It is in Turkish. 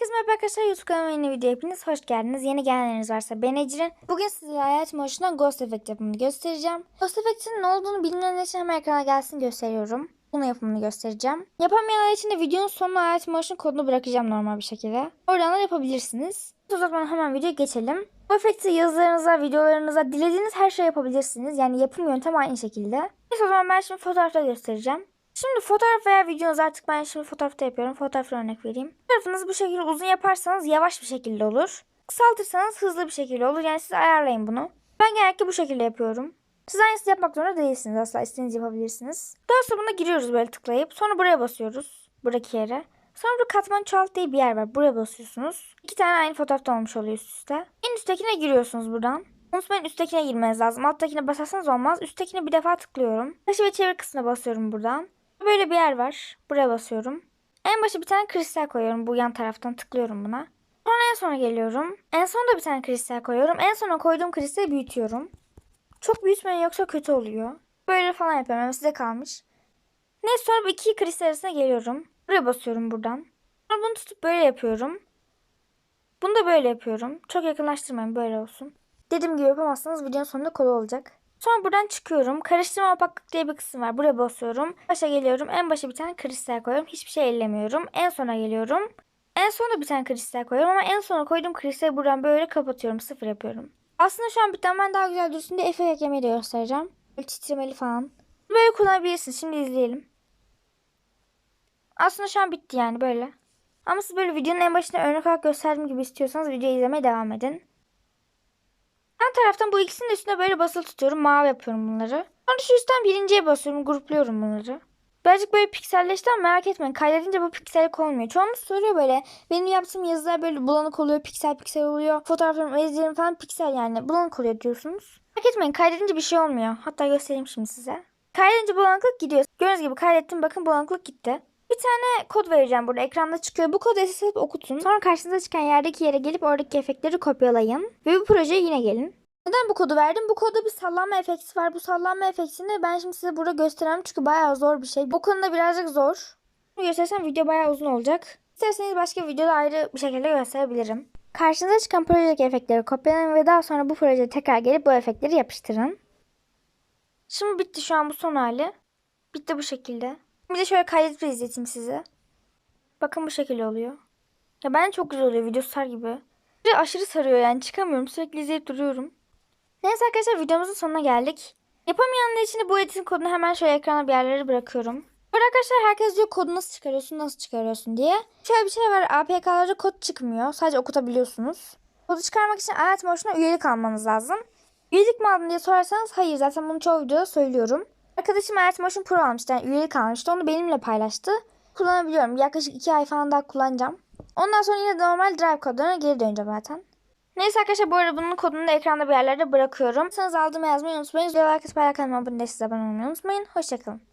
Herkese merhaba arkadaşlar YouTube kanalıma yeni video hepiniz hoş geldiniz. Yeni gelenleriniz varsa ben Ecrin. Bugün sizlere hayat hoşundan Ghost Effect yapımını göstereceğim. Ghost Effect'in ne olduğunu bilmeyenler için hemen ekrana gelsin gösteriyorum. Bunun yapımını göstereceğim. Yapamayanlar için de videonun sonuna hayat motion kodunu bırakacağım normal bir şekilde. Oradan da yapabilirsiniz. O zaman hemen videoya geçelim. Bu efekti yazılarınıza, videolarınıza, dilediğiniz her şey yapabilirsiniz. Yani yapım yöntemi aynı şekilde. Neyse o zaman ben şimdi fotoğrafta göstereceğim. Şimdi fotoğraf veya videonuz artık ben şimdi fotoğrafta yapıyorum. Fotoğrafla örnek vereyim. Fotoğrafınızı bu şekilde uzun yaparsanız yavaş bir şekilde olur. Kısaltırsanız hızlı bir şekilde olur. Yani siz ayarlayın bunu. Ben genellikle bu şekilde yapıyorum. Siz aynısını yapmak zorunda değilsiniz. Asla istediğiniz yapabilirsiniz. Daha sonra buna giriyoruz böyle tıklayıp. Sonra buraya basıyoruz. Buradaki yere. Sonra burada katman çoğalt diye bir yer var. Buraya basıyorsunuz. İki tane aynı fotoğrafta olmuş oluyor üst üste. En üsttekine giriyorsunuz buradan. Unutmayın üsttekine girmeniz lazım. Alttakine basarsanız olmaz. Üsttekine bir defa tıklıyorum. Taşı ve çevir kısmına basıyorum buradan. Böyle bir yer var. Buraya basıyorum. En başa bir tane kristal koyuyorum. Bu yan taraftan tıklıyorum buna. Sonra en sona geliyorum. En son da bir tane kristal koyuyorum. En sona koyduğum kristali büyütüyorum. Çok büyütmeyin yoksa kötü oluyor. Böyle falan yapıyorum. Ama size kalmış. Neyse sonra iki kristal arasına geliyorum. Buraya basıyorum buradan. Sonra bunu tutup böyle yapıyorum. Bunu da böyle yapıyorum. Çok yakınlaştırmayın böyle olsun. Dediğim gibi yapamazsanız videonun sonunda kolay olacak. Sonra buradan çıkıyorum. Karıştırma opaklık diye bir kısım var. Buraya basıyorum. Başa geliyorum. En başa bir tane kristal koyuyorum. Hiçbir şey ellemiyorum. En sona geliyorum. En sona bir tane kristal koyuyorum ama en sona koyduğum kristali buradan böyle kapatıyorum. Sıfır yapıyorum. Aslında şu an bir tane daha güzel dursun diye efekt eklemeyi de göstereceğim. Böyle titremeli falan. Böyle kullanabilirsiniz. Şimdi izleyelim. Aslında şu an bitti yani böyle. Ama siz böyle videonun en başında örnek olarak gösterdiğim gibi istiyorsanız videoyu izlemeye devam edin. Taraftan bu ikisinin üstüne böyle basılı tutuyorum. Mavi yapıyorum bunları. Sonra şu üstten birinciye basıyorum. Grupluyorum bunları. Birazcık böyle pikselleşti ama merak etmeyin. Kaydedince bu piksellik olmuyor. Çoğunuz soruyor böyle. Benim yaptığım yazılar böyle bulanık oluyor. Piksel piksel oluyor. Fotoğraflarım, ezgilerim falan piksel yani. Bulanık oluyor diyorsunuz. Merak etmeyin. Kaydedince bir şey olmuyor. Hatta göstereyim şimdi size. Kaydedince bulanıklık gidiyor. Gördüğünüz gibi kaydettim. Bakın bulanıklık gitti. Bir tane kod vereceğim burada. Ekranda çıkıyor. Bu kodu alıp okutun. Sonra karşınıza çıkan yerdeki yere gelip oradaki efektleri kopyalayın. Ve bu projeye yine gelin. Neden bu kodu verdim? Bu koda bir sallanma efekti var. Bu sallanma efektini ben şimdi size burada gösteremem çünkü bayağı zor bir şey. Bu konuda birazcık zor. Bunu göstersem video bayağı uzun olacak. İsterseniz başka videoda ayrı bir şekilde gösterebilirim. Karşınıza çıkan projedeki efektleri kopyalayın ve daha sonra bu projeye tekrar gelip bu efektleri yapıştırın. Şimdi bitti şu an bu son hali. Bitti bu şekilde. Bir de şöyle kaydedip izleteyim size. Bakın bu şekilde oluyor. Ya ben çok güzel oluyor. Video sar gibi. Aşırı sarıyor yani. Çıkamıyorum. Sürekli izleyip duruyorum. Neyse arkadaşlar videomuzun sonuna geldik. Yapamayanlar için de bu editin kodunu hemen şöyle ekrana bir yerlere bırakıyorum. Arada arkadaşlar herkes diyor kodu nasıl çıkarıyorsun nasıl çıkarıyorsun diye. Şöyle bir şey var APK'larda kod çıkmıyor. Sadece okutabiliyorsunuz. Kodu çıkarmak için Hayat Motion'a üyelik almanız lazım. Üyelik mi aldın diye sorarsanız hayır zaten bunu çoğu videoda söylüyorum. Arkadaşım Hayat Motion Pro almıştı yani üyelik almıştı onu benimle paylaştı. Kullanabiliyorum yaklaşık 2 ay falan daha kullanacağım. Ondan sonra yine normal drive kodlarına geri döneceğim zaten. Neyse arkadaşlar bu arada bunun kodunu da ekranda bir yerlerde bırakıyorum. Sanız aldığımı yazmayı unutmayın. Like atıp kanalıma abone değilseniz abone olmayı unutmayın. Hoşçakalın.